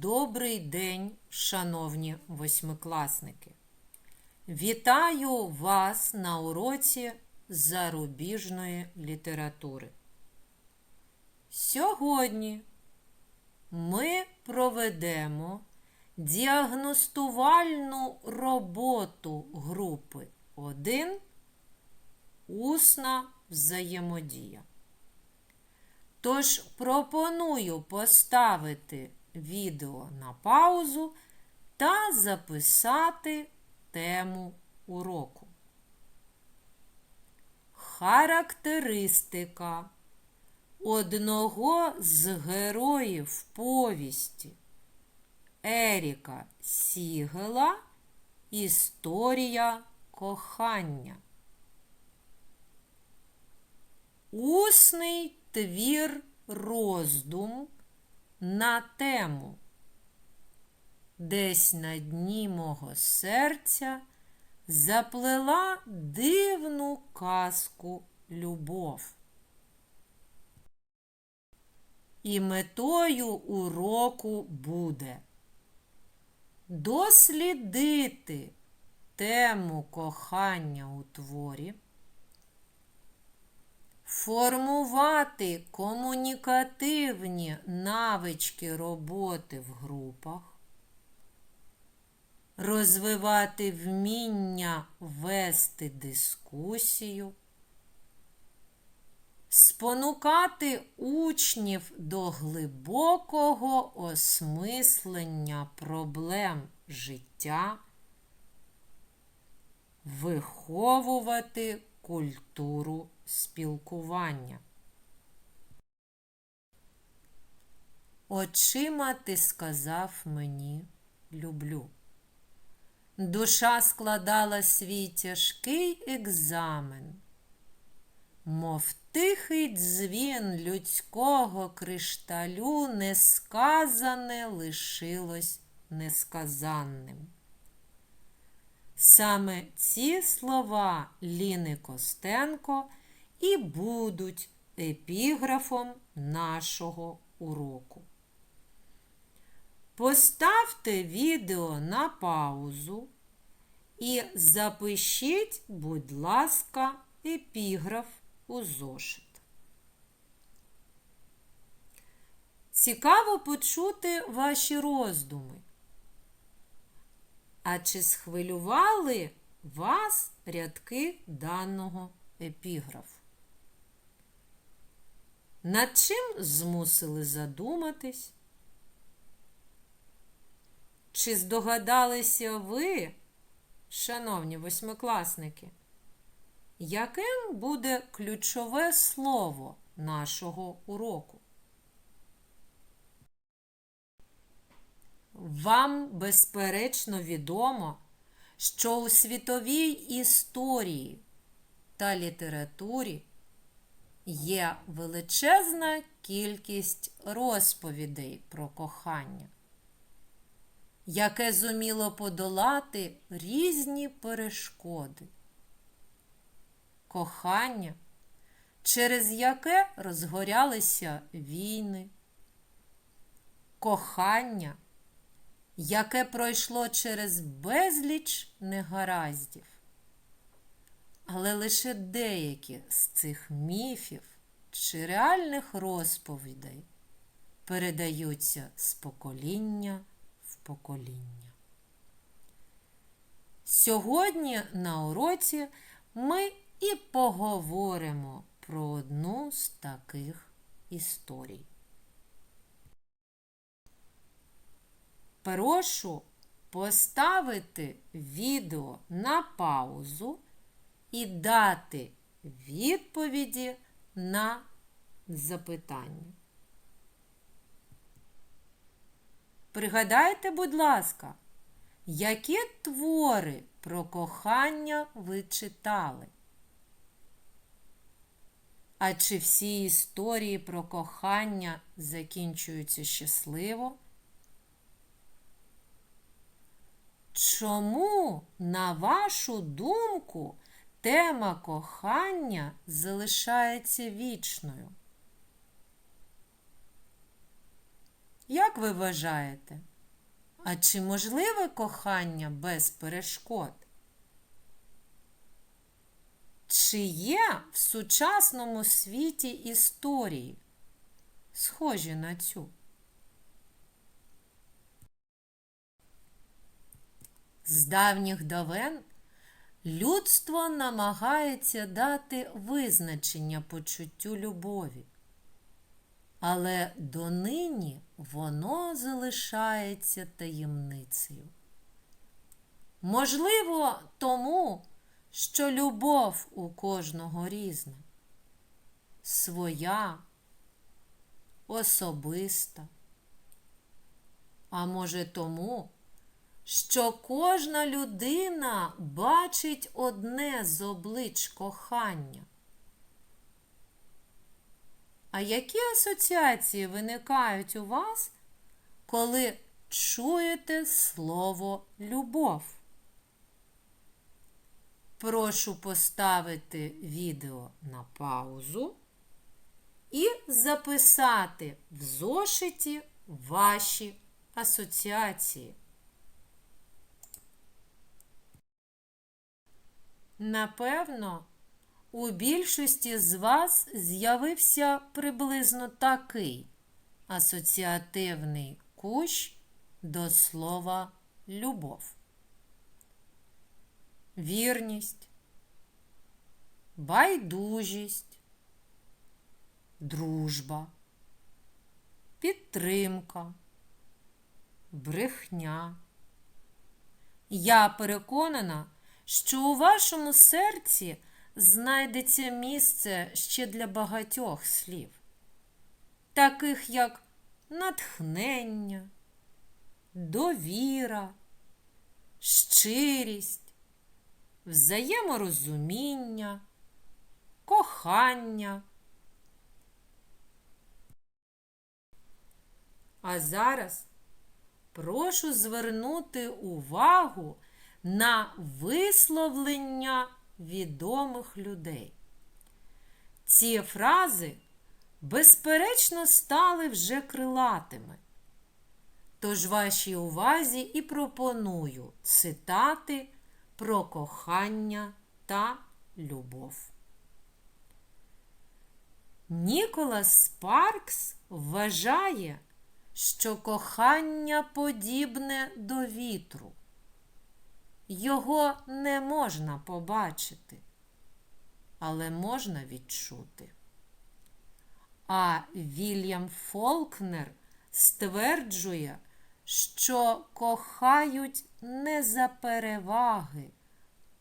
Добрий день, шановні восьмикласники! Вітаю вас на уроці зарубіжної літератури. Сьогодні ми проведемо діагностувальну роботу групи 1 Усна взаємодія. Тож пропоную поставити відео на паузу та записати тему уроку. Характеристика одного з героїв повісті Еріка Сігела Історія кохання. Усний твір роздум на тему. Десь на дні мого серця заплела дивну казку любов. І метою уроку буде дослідити тему кохання у творі, формувати комунікативні навички роботи в групах, розвивати вміння вести дискусію, спонукати учнів до глибокого осмислення проблем життя, виховувати культуру спілкування. Очима ти сказав мені люблю. Душа складала свій тяжкий екзамен, мов тихий дзвін людського кришталю несказане лишилось несказанним. Саме ці слова Ліни Костенко і будуть епіграфом нашого уроку. Поставте відео на паузу і запишіть, будь ласка, епіграф у зошит. Цікаво почути ваші роздуми. А чи схвилювали вас рядки даного епіграфу? Над чим змусили задуматись? Чи здогадалися ви, шановні восьмикласники, яким буде ключове слово нашого уроку? Вам, безперечно, відомо, що у світовій історії та літературі є величезна кількість розповідей про кохання, яке зуміло подолати різні перешкоди. Кохання, через яке розгорялися війни, кохання яке пройшло через безліч негараздів. Але лише деякі з цих міфів чи реальних розповідей передаються з покоління в покоління. Сьогодні на уроці ми і поговоримо про одну з таких історій. Прошу поставити відео на паузу і дати відповіді на запитання. Пригадайте, будь ласка, які твори про кохання ви читали? А чи всі історії про кохання закінчуються щасливо? Чому, на вашу думку, тема кохання залишається вічною? Як ви вважаєте, А чи можливе кохання без перешкод? Чи є в сучасному світі історії, схожі на цю? З давніх давен людство намагається дати визначення почуттю любові, але донині воно залишається таємницею. Можливо, тому, що любов у кожного різна, своя, особиста. А може тому, що кожна людина бачить одне з облич кохання. А які асоціації виникають у вас, коли чуєте слово любов? Прошу поставити відео на паузу і записати в зошиті ваші асоціації. Напевно, у більшості з вас з'явився приблизно такий асоціативний кущ до слова любов. Вірність, байдужість, дружба, підтримка, брехня. Я переконана, що у вашому серці знайдеться місце ще для багатьох слів, таких як натхнення, довіра, щирість, взаєморозуміння, кохання. А зараз прошу звернути увагу на висловлення відомих людей. Ці фрази, безперечно, стали вже крилатими. Тож вашій увазі і пропоную цитати про кохання та любов. Ніколас Спаркс вважає, що кохання подібне до вітру. Його не можна побачити, але можна відчути. А Вільям Фолкнер стверджує, що кохають не за переваги,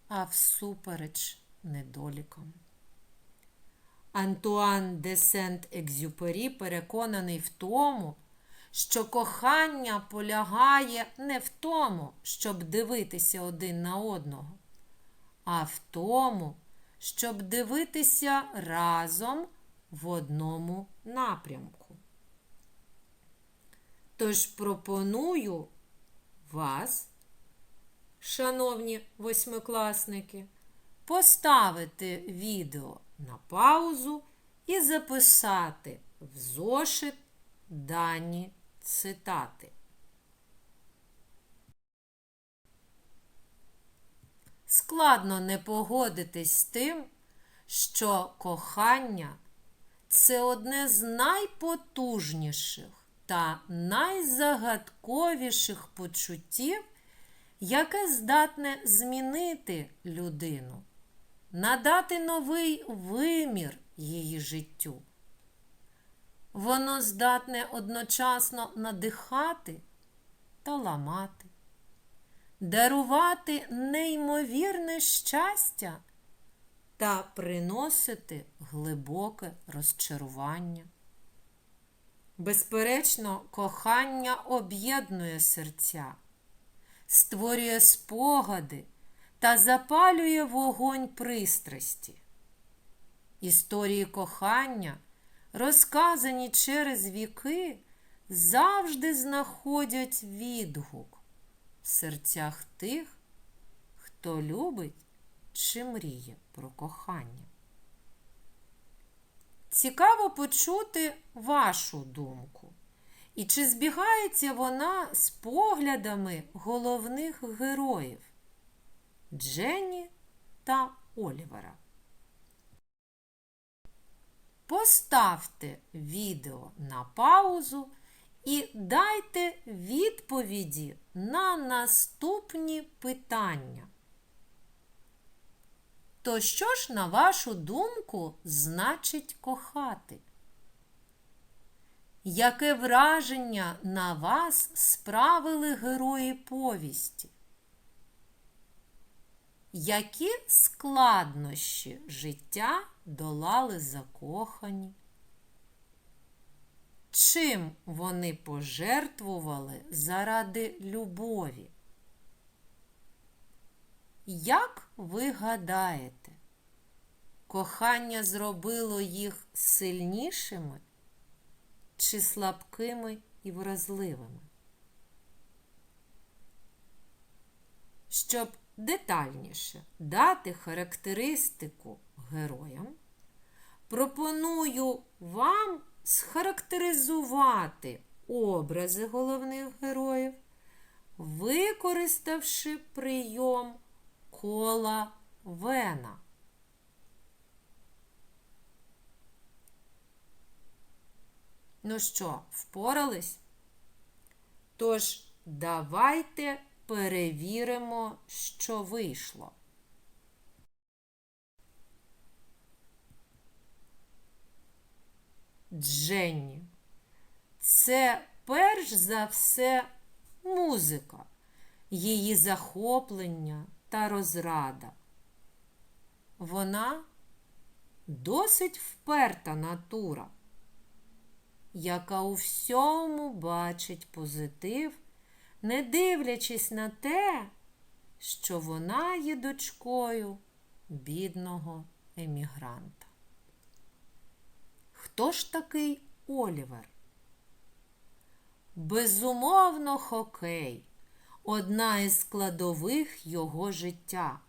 а всупереч недолікам. Антуан де Сент-Екзюпері переконаний в тому, що кохання полягає не в тому, щоб дивитися один на одного, а в тому, щоб дивитися разом в одному напрямку. Тож пропоную вас, шановні восьмикласники, поставити відео на паузу і записати в зошит дані цитати. Складно не погодитись з тим, що кохання це одне з найпотужніших та найзагадковіших почуттів, яке здатне змінити людину, надати новий вимір її життю. Воно здатне одночасно надихати та ламати, дарувати неймовірне щастя та приносити глибоке розчарування. Безперечно, кохання об'єднує серця, створює спогади та запалює вогонь пристрасті. Історії кохання розказані через віки, завжди знаходять відгук в серцях тих, хто любить чи мріє про кохання. Цікаво почути вашу думку. І чи збігається вона з поглядами головних героїв Дженні та Олівера? Поставте відео на паузу і дайте відповіді на наступні питання. То що ж, на вашу думку, значить кохати? Яке враження на вас справили герої повісті? Які складнощі життя долали закохані? Чим вони пожертвували заради любові? Як ви гадаєте, кохання зробило їх сильнішими чи слабкими і вразливими? Щоб детальніше дати характеристику героям, пропоную вам схарактеризувати образи головних героїв, використавши прийом кола Вена. Ну що, впорались? Тож, давайте перевіримо, що вийшло. Дженні. Це перш за все музика, її захоплення та розрада. Вона досить вперта натура, яка у всьому бачить позитив, не дивлячись на те, що вона є дочкою бідного емігранта. Хто ж такий Олівер? Безумовно, хокей одна із складових його життя.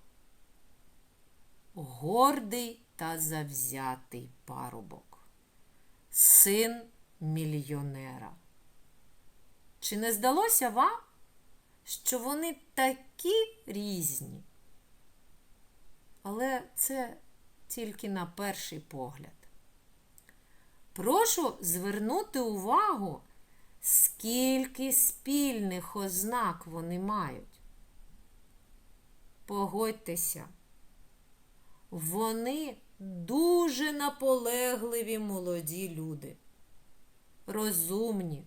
Гордий та завзятий парубок, син мільйонера. Чи не здалося вам, що вони такі різні? Але це тільки на перший погляд. Прошу звернути увагу, скільки спільних ознак вони мають. Погодьтеся, вони дуже наполегливі молоді люди, розумні,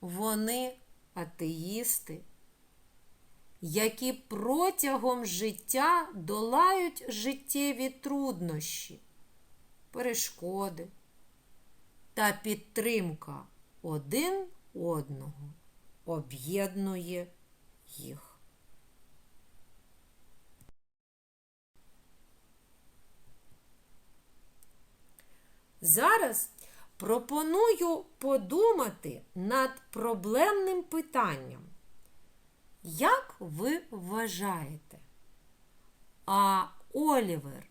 вони атеїсти, які протягом життя долають життєві труднощі, перешкоди та підтримка один одного об'єднує їх. Зараз пропоную подумати над проблемним питанням. Як ви вважаєте? А Олівер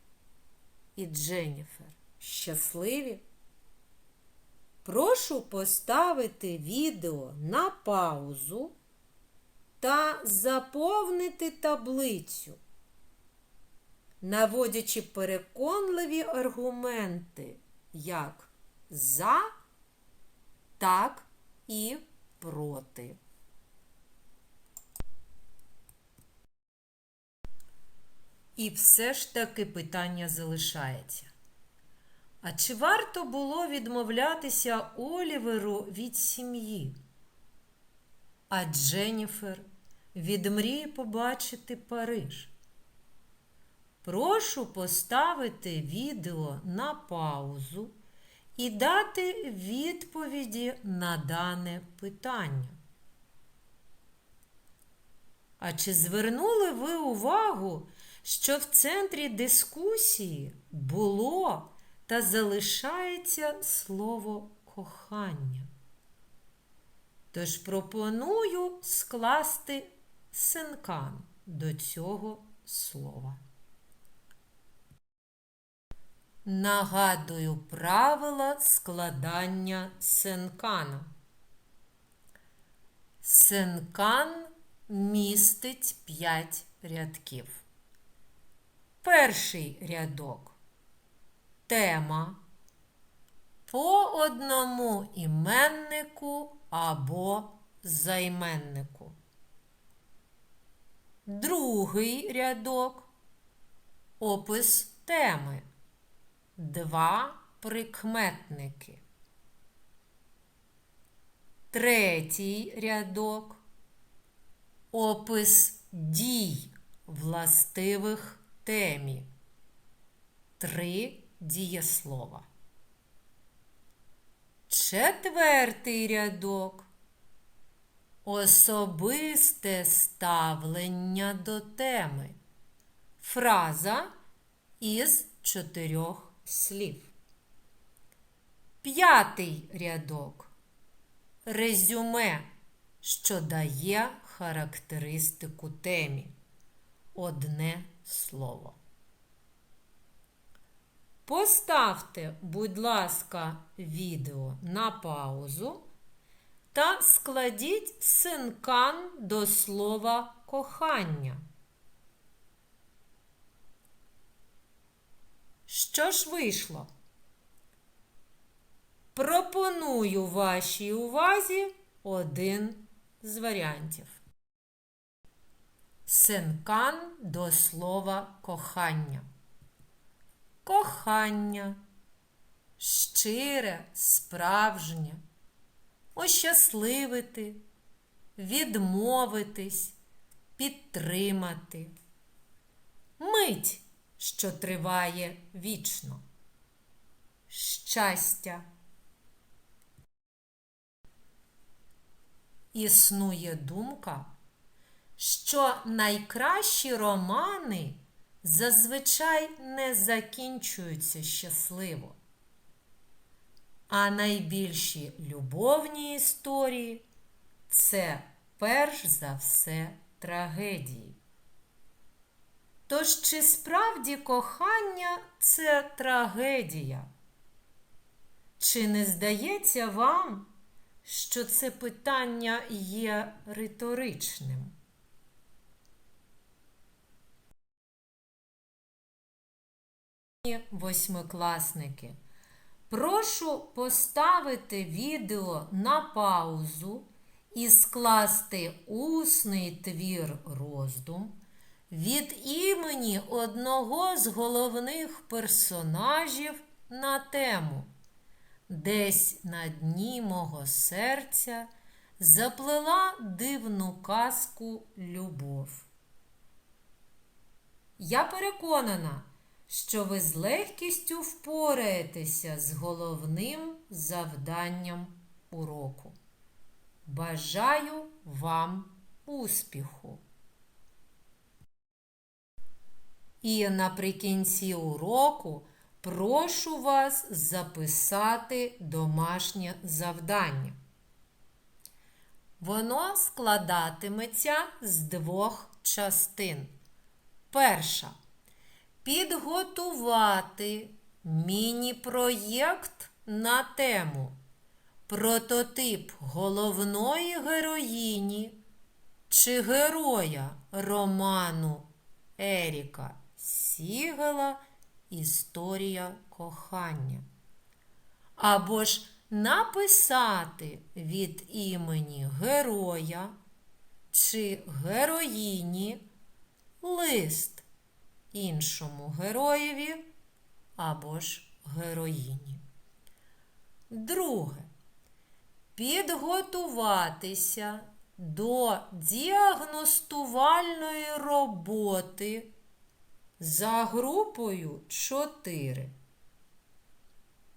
і Дженніфер щасливі? Прошу поставити відео на паузу та заповнити таблицю, наводячи переконливі аргументи як за, так і проти. І все ж таки питання залишається. А чи варто було відмовлятися Оліверу від сім'ї? А Дженніфер від мрії побачити Париж? Прошу поставити відео на паузу і дати відповіді на дане питання. А чи звернули ви увагу, що в центрі дискусії було та залишається слово кохання? Тож пропоную скласти синкан до цього слова. Нагадую правила складання синкана. Синкан містить 5 рядків. Перший рядок. Тема. По одному іменнику або займеннику. Другий рядок. Опис теми. Два прикметники. Третій рядок. Опис дій, властивих темі. Три дієслова. Четвертий рядок. Особисте ставлення до теми. Фраза із чотирьох слів. П'ятий рядок. Резюме, що дає характеристику темі. Одне слово. Поставте, будь ласка, відео на паузу та складіть синкан до слова кохання. Що ж вийшло? Пропоную вашій увазі один з варіантів. Синкан до слова кохання. Кохання, щире, справжнє, ощасливити, відмовитись, підтримати. Мить, що триває вічно. Щастя. Існує думка, що найкращі романи зазвичай не закінчуються щасливо, а найбільші любовні історії це перш за все трагедії. Тож чи справді кохання це трагедія? Чи не здається вам, що це питання є риторичним? Восьмикласники. Прошу поставити відео на паузу і скласти усний твір роздум від імені одного з головних персонажів на тему. Десь на дні мого серця заплела дивну казку любов. Я переконана, що ви з легкістю впораєтеся з головним завданням уроку. Бажаю вам успіху! І наприкінці уроку прошу вас записати домашнє завдання. Воно складатиметься з двох частин. Перша. Підготувати міні-проєкт на тему Прототип головної героїні чи героя роману Еріка Сігела Історія кохання. Або ж написати від імені героя чи героїні лист іншому героєві або ж героїні. Друге. Підготуватися до діагностувальної роботи за групою 4.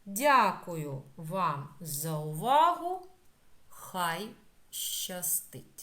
Дякую вам за увагу. Хай щастить!